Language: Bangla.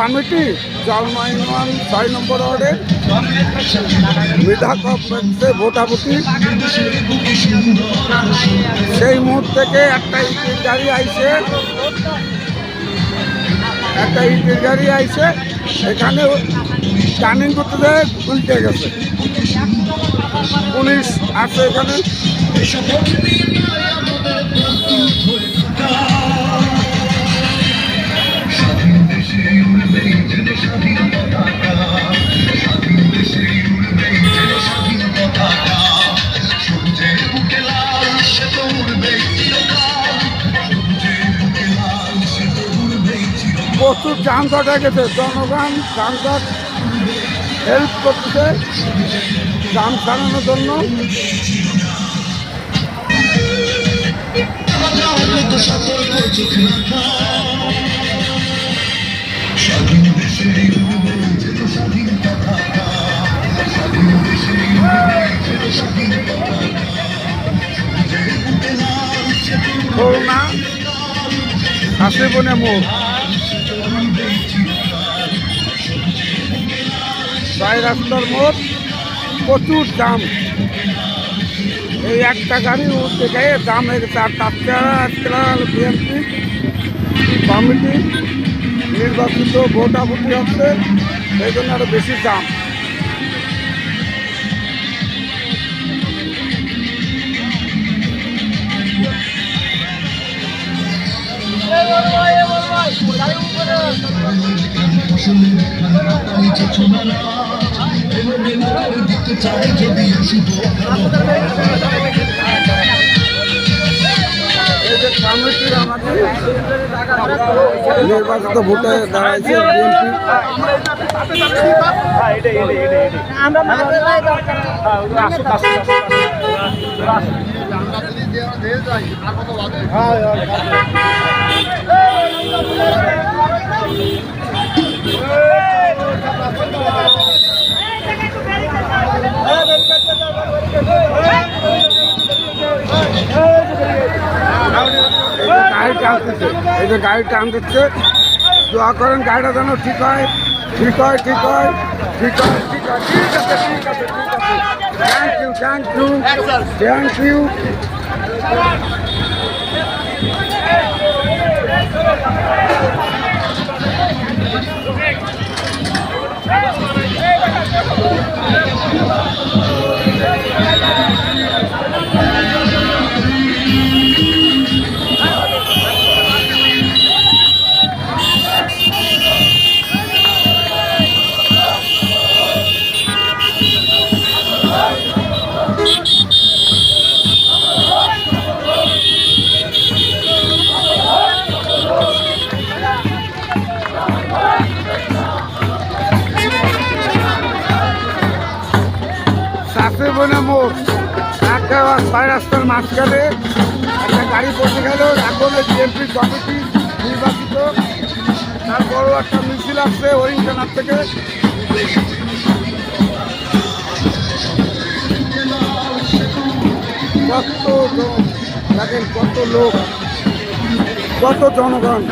কমিটি জলমাইনওয়ান ছয় নম্বর ওয়ার্ডের মৃধা কমপ্লেক্সে ভোটাভুটি। সেই মুহূর্ত থেকে একটা ইটের গাড়ি আইছে, একটা ইটের গাড়ি আইছে, এখানে টার্নিং করতে যায় উল্টে গেছে। পুলিশ আছে এখানে। প্রচুর যানজট হয়ে গেছে জনগণ যানজট হেল্প করছে যান সারানোর জন্য। খুলনা হাসিবনে মোড় ছয় রাস্তার মোড়, প্রচুর দাম। এই একটা গাড়ি উঠতে গিয়ে দাম হয়ে গেছে আর আজকাল বিএনপি কমিটি নির্বাচিত ভোটাভুটি হচ্ছে সেই জন্য আরও বেশি দাম। এই যে কমিটির আমাদের নির্বাচিত ভোটে দাঁড়াইছে বিএনপি এই যে গাড়ি টান দিচ্ছে। দোয়া করেন গাড়িটা যেন ঠিক হয়। ঠিক হয় ঠিক হয় ঠিক হয় ঠিক হয়। ঠিক আছে ঠিক আছে ঠিক আছে। Thank you thank you thank you চাষে ছয় রাস্তার মাঝখানে একটা গাড়ি পৌঁছে গেল। এখন বিএনপি কমিটি নির্বাচিত। তার বড় একটা মিছিল আসছে ওই ওরিংটনার থেকে। কত লোক কত লোক, কত জনগণ।